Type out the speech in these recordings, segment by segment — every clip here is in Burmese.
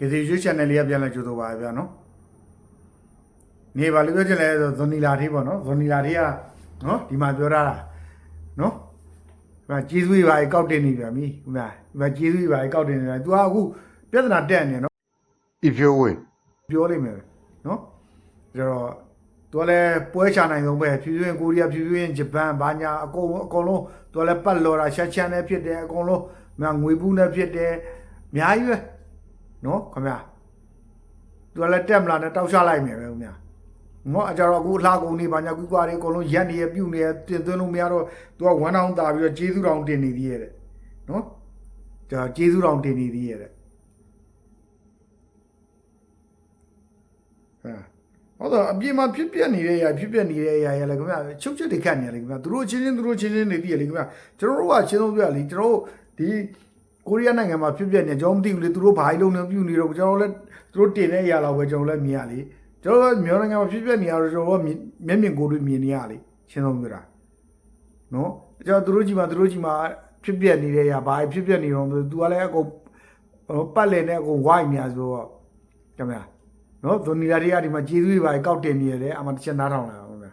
ကစီရွှေ channel လေးကပြန်လဲကြိုးတော့ပါဗျာနော်နေပါလို့ပြောချင်လဲဆိုဇွန်နီလာသေးပေါ့နော်ဇွန်နီလာသေးကနော်ဒီမှာပြောထားတာနော်ဒီမှာကျေးဇူးတွေပါကောက်တင်နေပြန်ပြီဒီမှာဒီမှာကျေးဇူးတွေပါကောက်တင်နေတယ် तू ကအခုပြဿနာတက်နေနော် if you win ပြောလိမ့်မယ်နော်ဒါတော့သူကလည်းပွဲချနိုင်ဆုံးပဲဖြူဖြူရင်ကိုရီးယားဖြူဖြူရင်ဂျပန်ဘာညာအကုန်အကုန်လုံးသူကလည်းပတ်လော်တာရှက်ချန်နဲ့ဖြစ်တယ်အကုန်လုံးမငွေဘူးနဲ့ဖြစ်တယ်အများကြီးပဲ နော်ခင်ဗျာသူကလည်းတက်မလာနဲ့တောက်ချလိုက်မယ်ပဲခင်ဗျာငေါအကြတော့အခုအလှကုန်နေဘာညာကွီကွာတွေအကုန်လုံးရက်နေရပြုတ်နေရတင်သွင်းလို့မရတော့သူကဝမ်းတောင်းတာပြီးတော့ကျေးဇူးတော်တင်နေသေးရဲ့တဲ့နော်ဒါကျေးဇူးတော်တင်နေသေးရဲ့တဲ့ဟမ်ဟုတ်တော့အပြင်မှာဖြစ်ပြနေတဲ့အရာဖြစ်ပြနေတဲ့အရာရလဲခင်ဗျာချုပ်ချက်တွေခတ်နေရလေခင်ဗျာသူတို့ချင်းချင်းသူတို့ချင်းချင်းနေတည်ရလေခင်ဗျာကျွန်တော်တို့ကချင်းဆုံးပြလေကျွန်တော်တို့ဒီ ကိုရီးယားနိုင်ငံမှာဖြစ်ပြနေကျွန်တော်မသိဘူးလေသူတို့ဘာကြီးလုံးနေပြုနေတော့ကျွန်တော်လည်းသူတို့တင်တဲ့အရာတော့ပဲကျွန်တော်လည်းမြင်ရလေကျွန်တော်ကမြန်မာနိုင်ငံမှာဖြစ်ပြနေရတော့ကျွန်တော်ကမျက်မြင်ကိုယ်တွေ့မြင်နေရလေချင်းဆုံးပြတာနော်ကျွန်တော်သူတို့ကြီးမှာသူတို့ကြီးမှာဖြစ်ပြနေတဲ့အရာဘာဖြစ်ပြနေတော့သူကလည်းအကုန်ပတ်လည်နဲ့အကုန်ဝိုင်းနေရဆိုတော့ခင်ဗျာနော်ဇွန်နီလာတွေကဒီမှာကျေးဇူးတွေပါကောက်တင်နေရတယ်အမှတစ်ချက်နားထောင်လာအောင်ဗျာ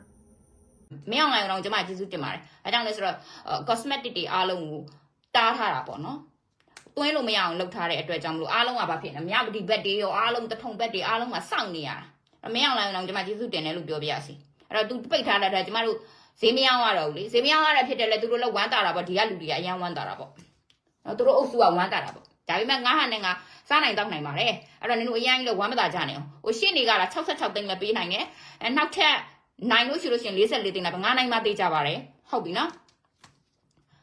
မင်းအောင်လိုင်တော့ကျွန်မကျေးဇူးတင်ပါတယ်အဲကြောင့်လဲဆိုတော့ cosmetic တွေအားလုံးကိုတားထားတာပေါ့နော် တွင်းလို့မရအောင်လုပ်ထားတဲ့အတွက်ကြောင့်မလို့အားလုံးကဘာဖြစ်လဲမြောက်ဒီဘက်တွေရောအားလုံးတထုံဘက်တွေအားလုံးကစောင့်နေရတာမင်းအောင်လိုင်တော့ကျွန်မကျေးဇူးတင်တယ်လို့ပြောပြရစီအဲ့တော့ तू ပိတ်ထားတဲ့အတွက်ကျွန်မတို့ဈေးမရောင်းရတော့ဘူးလေဈေးမရောင်းရတဲ့ဖြစ်တယ်လေသူတို့လည်းဝမ်းတာတာပေါ့ဒီကလူတွေကအရန်ဝမ်းတာတာပေါ့နော်သူတို့အုပ်စုကဝမ်းတာတာပေါ့ဒါပေမဲ့ငါးဟန်နဲ့ငါစားနိုင်တော့နိုင်ပါတယ်အဲ့တော့နင်တို့အရင်ကြီးလို့ဝမ်းမသာကြနေအောင်ဟိုရှင်းနေကလား66သိန်းလည်းပေးနိုင်တယ်အဲနောက်ထပ်နိုင်လို့ရှိလို့ရှိရင်44သိန်းလည်းငါးနိုင်မှသေးကြပါတယ်ဟုတ်ပြီနော်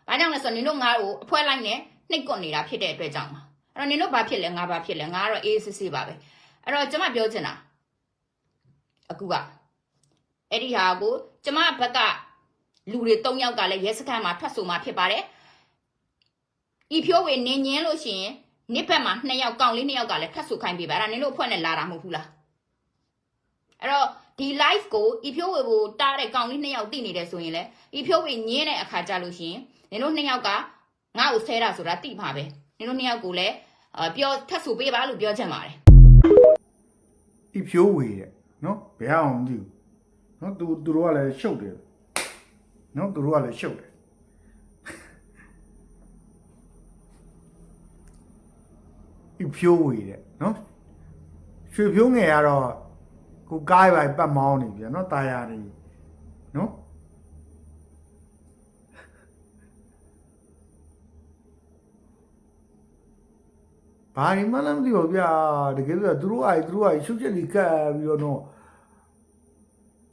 ဘာကြောင့်လဲဆိုတော့နင်တို့ငါ့ကိုအဖွဲလိုက်နဲ့ နှိတ်ကွနေတာဖြစ်တဲ့အတွက်ကြောင့်ပါအဲ့တော့နင်တို့ဘာဖြစ်လဲငါဘာဖြစ်လဲငါကတော့အေးစစ်စစ်ပါပဲအဲ့တော့ကျမပြောချင်တာအခုကအဲ့ဒီဟာကိုကျမဘက်ကလူတွေ၃ယောက်ကလည်းရဲစခန်းမှာထွက်ဆိုมาဖြစ်ပါတယ်ဤဖြိုးဝေနင်းညင်းလို့ရှိရင်နစ်ဘက်မှာနှစ်ယောက်ကောင်လေးနှစ်ယောက်ကလည်းထွက်ဆိုခိုင်းပေးပါအဲ့ဒါနင်တို့အဖွဲ့နဲ့လာတာမဟုတ်ဘူးလားအဲ့တော့ဒီ live ကိုဤဖြိုးဝေကိုတားတဲ့ကောင်လေးနှစ်ယောက်တိနေတယ်ဆိုရင်လေဤဖြိုးဝေညင်းတဲ့အခါကြလို့ရှိရင်နင်တို့နှစ်ယောက်က ငါ့ကိုဆဲတာဆိုတာတိမှာပဲနင်တို့နှစ်ယောက်ကိုလည်းအာပြောထပ်ဆိုပေးပါလို့ပြောချင်ပါတယ်ဤဖြိုးဝေတဲ့နော်ဘယ်အောင်မသိဘူးနော်သူသူတို့ကလည်းရှုပ်တယ်နော်သူတို့ကလည်းရှုပ်တယ်ဤဖြိုးဝေတဲ့နော်ရွှေဖြိုးငယ်ကတော့ကိုကားရိုက်ပတ်မောင်းနေပြန်နော်တာယာနေနော် ဘာဒီမှလည်းမသိပါဘူးဗျာတကယ်ဆိုသူတို့အိုက်သူတို့အိုက်ရှုပ်ချက်ကြီးကပ်ပြီးတော့နော်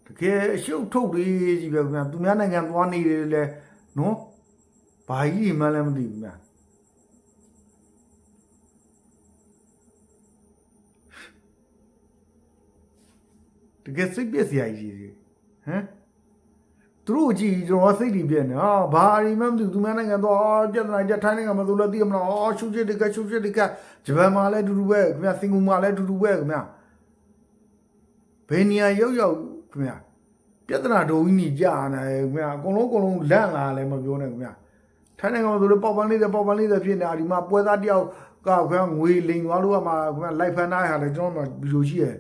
တကယ်အရှုပ်ထုတ်လေးကြီးပဲဗျာသူများနိုင်ငံသွားနေတယ်လေနော်ဘာကြီးမှလည်းမသိဘူးဗျာတကယ်စိတ်ပြက်စရာကြီးကြီးဟမ် သူတို့ကြည့်ကျွန်တော်စိတ်တွေပြက်နေဟာဘာဒီမှမသိဘူးသူများနိုင်ငံသွားပြဿနာကြထိုင်းနိုင်ငံမှာသူလည်းသိမလားအော်ရှုပ်ချက်တွေကရှုပ်ချက်တွေကဂျပန်မှာလည်းအတူတူပဲခင်ဗျာစင်ကာပူမှာလည်းအတူတူပဲခင်ဗျာဘယ်နေရာရောက်ရောက်ခင်ဗျာပြဿနာဒုံကြီးနေကြနေခင်ဗျာအကုန်လုံးအကုန်လုံးလန့်လာလည်းမပြောနဲ့ခင်ဗျာထိုင်းနိုင်ငံမှာဆိုလည်းပေါက်ပန်းလေးတဲ့ပေါက်ပန်းလေးတဲ့ဖြစ်နေတာဒီမှာပွဲသားတယောက်ကခင်ဗျာငွေလိန်သွားလို့ကမှခင်ဗျာလိုက်ဖန်သားဟာလည်းကျွန်တော်တို့ဗီဒီယိုရှိရဲ့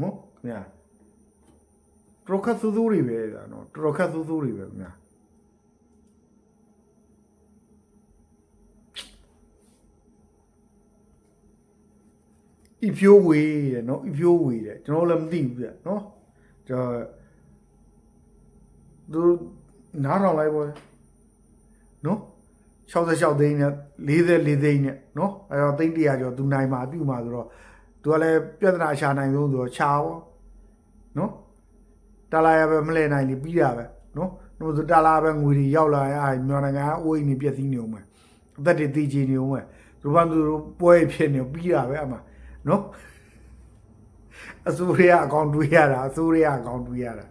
နော်ခင်ဗျာ တော်ခတ်ဆိုးဆိုးတွေပဲဒါနော်တော်ခတ်ဆိုးဆိုးတွေပဲခင်ဗျာဤဖြိုးဝေးတဲ့နော်ဤဖြိုးဝေးတဲ့ကျွန်တော်လည်းမသိဘူးပြနော်ကျွန်တော်သူနားထောင်လိုက်ပါနော်66သိန်းနဲ့44သိန်းနဲ့နော်အဲတော့သိန်း100ကျော်သူနိုင်မှာပြုမှာဆိုတော့သူကလည်းပြဿနာရှာနိုင်ဆုံးဆိုတော့ခြာပေါ့နော် တာလာရပဲမလဲနိုင်လေပြီးတာပဲနော်နှုတ်တာလာပဲငွေတွေရောက်လာရင်အာမြန်မာနိုင်ငံအိုးအိမ်နေပြည့်စည်နေအောင်မယ်အသက်တွေတည်ကြည်နေအောင်မယ်ဒုဘာသူတို့ပွဲဖြစ်နေပြီးတာပဲအမနော်အစိုးရအကောင့်တွေးရတာအစိုးရအကောင့်တွေးရတာ